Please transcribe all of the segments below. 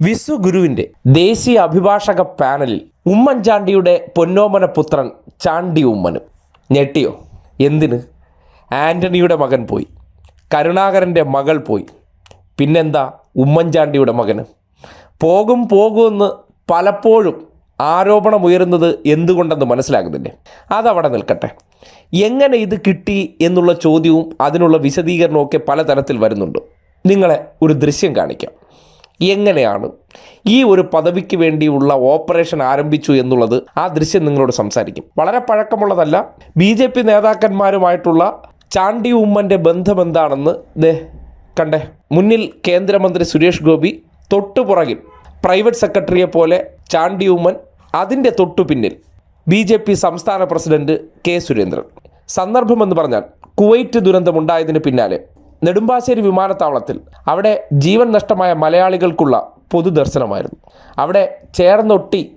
വിസു ഗുരുവിന്റെ ദേശീയ അഭിഭാഷക പാനലിൽ ഉമ്മൻചാണ്ടിയുടെ പൊന്നോമന പുത്രൻ ചാണ്ടി ഉമ്മനും. ഞെട്ടിയോ? എന്തിന്? ആന്റണിയുടെ മകൻ പോയി. കരുണാകരന്റെ മകൾ പോയി. പിന്നെന്താ ഉമ്മൻചാണ്ടിയുടെ മകന്? പോകും പോകുമെന്ന് പലപ്പോഴും ആരോപണമുയരുന്നത് എന്തുകൊണ്ടെന്ന് മനസ്സിലാകുന്നില്ലേ? അതവിടെ നിൽക്കട്ടെ. എങ്ങനെ ഇത് കിട്ടി എന്നുള്ള ചോദ്യവും അതിനുള്ള വിശദീകരണവും ഒക്കെ പലതരത്തിൽ വരുന്നുണ്ട്. നിങ്ങളെ ഒരു ദൃശ്യം കാണിക്കാം. എങ്ങനെയാണ്? ഈ ഒരു പദവിക്ക് വേണ്ടിയുള്ള ഓപ്പറേഷൻ ആരംഭിച്ചു എന്നുള്ളത് ആ ദൃശ്യം നിങ്ങളോട് സംസാരിക്കും. വളരെ പഴക്കമുള്ളതല്ല ബി ജെ പി നേതാക്കന്മാരുമായിട്ടുള്ള ചാണ്ടി ഉമ്മന്റെ ബന്ധം എന്താണെന്ന് ദേ കണ്ടേ. മുന്നിൽ കേന്ദ്രമന്ത്രി സുരേഷ് ഗോപി തൊട്ടുപുറകിൽ പ്രൈവറ്റ് സെക്രട്ടറിയെ പോലെ ചാണ്ടി ഉമ്മൻ അതിന്റെ തൊട്ടു പിന്നിൽ ബി ജെ പി സംസ്ഥാന പ്രസിഡന്റ് കെ സുരേന്ദ്രൻ. സന്ദർഭമെന്ന് പറഞ്ഞാൽ കുവൈറ്റ് ദുരന്തമുണ്ടായതിന് പിന്നാലെ നെടുമ്പാശ്ശേരി വിമാനത്താവളത്തിൽ അവിടെ ജീവൻ നഷ്ടമായ മലയാളികൾക്കുള്ള പൊതുദർശനമായിരുന്നു. അവിടെ ചേർന്നൊട്ടി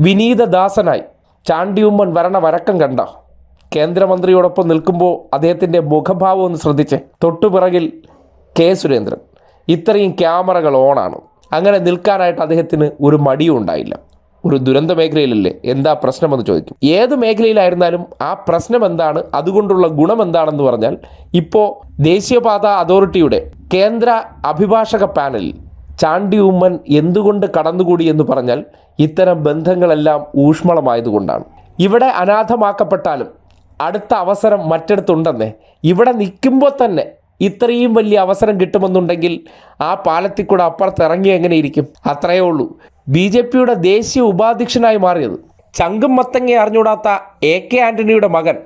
വിനീതദാസനായി ചാണ്ടിയുമ്മൻ വരണ വരക്കം കണ്ട കേന്ദ്രമന്ത്രിയോടൊപ്പം നിൽക്കുമ്പോൾ അദ്ദേഹത്തിന്റെ മുഖഭാവം ഒന്ന് ശ്രദ്ധിച്ച്. തൊട്ടുപിറകിൽ കെ സുരേന്ദ്രൻ. ഇത്രയും ക്യാമറകൾ ഓണാണ്. അങ്ങനെ നിൽക്കാനായിട്ട് അദ്ദേഹത്തിന് ഒരു മടിയും ഉണ്ടായില്ല ഒരു ദുരന്ത മേഖലയിലല്ലേ? എന്താ പ്രശ്നമെന്ന് ചോദിക്കും. ഏത് മേഖലയിലായിരുന്നാലും ആ പ്രശ്നം എന്താണ് അതുകൊണ്ടുള്ള ഗുണം എന്താണെന്ന് പറഞ്ഞാൽ ഇപ്പോൾ ദേശീയപാത അതോറിറ്റിയുടെ കേന്ദ്ര അഭിഭാഷക പാനലിൽ ചാണ്ടി ഉമ്മൻ എന്തുകൊണ്ട് കടന്നുകൂടി എന്ന് പറഞ്ഞാൽ ഇത്തരം ബന്ധങ്ങളെല്ലാം ഊഷ്മളമായതുകൊണ്ടാണ്. ഇവിടെ അനാഥമാക്കപ്പെട്ടാലും അടുത്ത അവസരം മറ്റെടുത്തുണ്ടെന്നേ ഇവിടെ നിൽക്കുമ്പോൾ തന്നെ ഇത്രയും വലിയ അവസരം കിട്ടുമെന്നുണ്ടെങ്കിൽ ആ പാലത്തിൽ കൂടെ അപ്പുറത്ത് ഇറങ്ങി എങ്ങനെ ഇരിക്കും? അത്രയേ ഉള്ളൂ. ബി ജെ പിയുടെ ദേശീയ ഉപാധ്യക്ഷനായി മാറിയത്. ചങ്കും മത്തങ്ങയെ അറിഞ്ഞുകൂടാത്ത എ കെ ആന്റണിയുടെ മകൻ.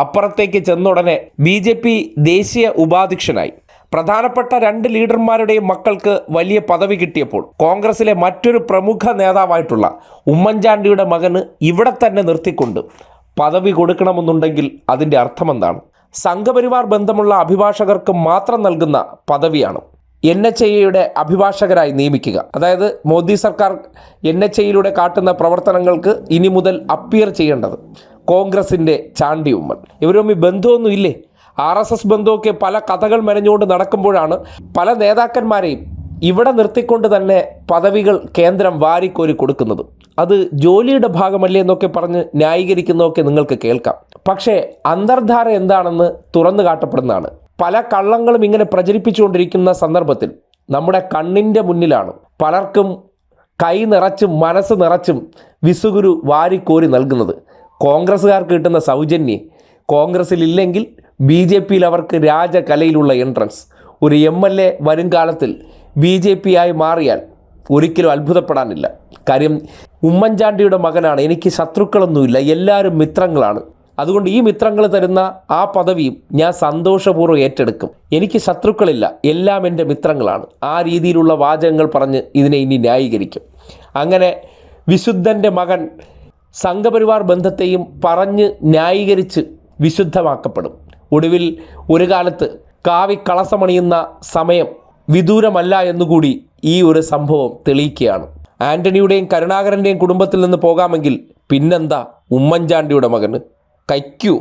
അപ്പുറത്തേക്ക് ചെന്നുടനെ ബി ജെ പി ദേശീയ ഉപാധ്യക്ഷനായി. പ്രധാനപ്പെട്ട രണ്ട് ലീഡർമാരുടെയും മക്കൾക്ക് വലിയ പദവി കിട്ടിയപ്പോൾ കോൺഗ്രസിലെ മറ്റൊരു പ്രമുഖ നേതാവായിട്ടുള്ള ഉമ്മൻചാണ്ടിയുടെ മകന് ഇവിടെ തന്നെ നിർത്തിക്കൊണ്ട് പദവി കൊടുക്കണമെന്നുണ്ടെങ്കിൽ അതിന്റെ അർത്ഥമെന്താണ്? സംഘപരിവാർ ബന്ധമുള്ള അഭിഭാഷകർക്ക് മാത്രം നൽകുന്ന പദവിയാണ് എൻ എച്ച് ഐയുടെ അഭിഭാഷകരായി നിയമിക്കുക. അതായത് മോദി സർക്കാർ എൻ എച്ച് ഐയിലൂടെ കാട്ടുന്ന പ്രവർത്തനങ്ങൾക്ക് ഇനി മുതൽ അപ്പിയർ ചെയ്യേണ്ടത് കോൺഗ്രസിന്റെ ചാണ്ടി ഉമ്മൻ. ഇവരുമി ബന്ധമൊന്നും ഇല്ലേ ആർ എസ് എസ് ബന്ധമൊക്കെ പല കഥകൾ മെനഞ്ഞുകൊണ്ട് നടക്കുമ്പോഴാണ് പല നേതാക്കന്മാരെയും ഇവിടെ നിർത്തിക്കൊണ്ട് തന്നെ പദവികൾ കേന്ദ്രം വാരിക്കോരി കൊടുക്കുന്നത്. അത് ജോലിയുടെ ഭാഗമല്ലേ എന്നൊക്കെ പറഞ്ഞ് ന്യായീകരിക്കുന്നതൊക്കെ നിങ്ങൾക്ക് കേൾക്കാം. പക്ഷേ അന്തർധാര എന്താണെന്ന് തുറന്നു കാട്ടപ്പെടുന്നതാണ്. പല കള്ളങ്ങളും ഇങ്ങനെ പ്രചരിപ്പിച്ചുകൊണ്ടിരിക്കുന്ന സന്ദർഭത്തിൽ നമ്മുടെ കണ്ണിന്റെ മുന്നിലാണ് പലർക്കും കൈ നിറച്ചും മനസ്സ് നിറച്ചും വിസുഗുരു വാരിക്കോരി നൽകുന്നത്. കോൺഗ്രസ്സുകാർക്ക് കിട്ടുന്ന സൗജന്യം കോൺഗ്രസ്സിലില്ലെങ്കിൽ ബി ജെ പിയിൽ അവർക്ക് രാജകലയിലുള്ള എൻട്രൻസ് ഒരു എം എൽ എ വരും കാലത്തിൽ ബി ജെ പി ആയി മാറിയാൽ ഒരിക്കലും അത്ഭുതപ്പെടാനില്ല. കാര്യം ഉമ്മൻചാണ്ടിയുടെ മകനാണ്. എനിക്ക് ശത്രുക്കളൊന്നുമില്ല. എല്ലാവരും മിത്രങ്ങളാണ്. അതുകൊണ്ട് ഈ മിത്രങ്ങൾ തരുന്ന ആ പദവിയും ഞാൻ സന്തോഷപൂർവം ഏറ്റെടുക്കും. എനിക്ക് ശത്രുക്കളില്ല. എല്ലാം എന്റെ മിത്രങ്ങളാണ്. ആ രീതിയിലുള്ള വാചകങ്ങൾ പറഞ്ഞ് ഇതിനെ ഇനി ന്യായീകരിക്കും. അങ്ങനെ വിശുദ്ധന്റെ മകൻ സംഘപരിവാർ ബന്ധത്തെയും പറഞ്ഞ് ന്യായീകരിച്ച് വിശുദ്ധമാക്കപ്പെടും. ഒടുവിൽ ഒരു കാലത്ത് കാവി കളസമണിയുന്ന സമയം വിദൂരമല്ല എന്നുകൂടി ഈ ഒരു സംഭവം തെളിയിക്കുകയാണ്. ആന്റണിയുടെയും കരുണാകരന്റെയും കുടുംബത്തിൽ നിന്ന് പോകാമെങ്കിൽ പിന്നെന്താ ഉമ്മൻചാണ്ടിയുടെ മകന്? കൈക്കൂ.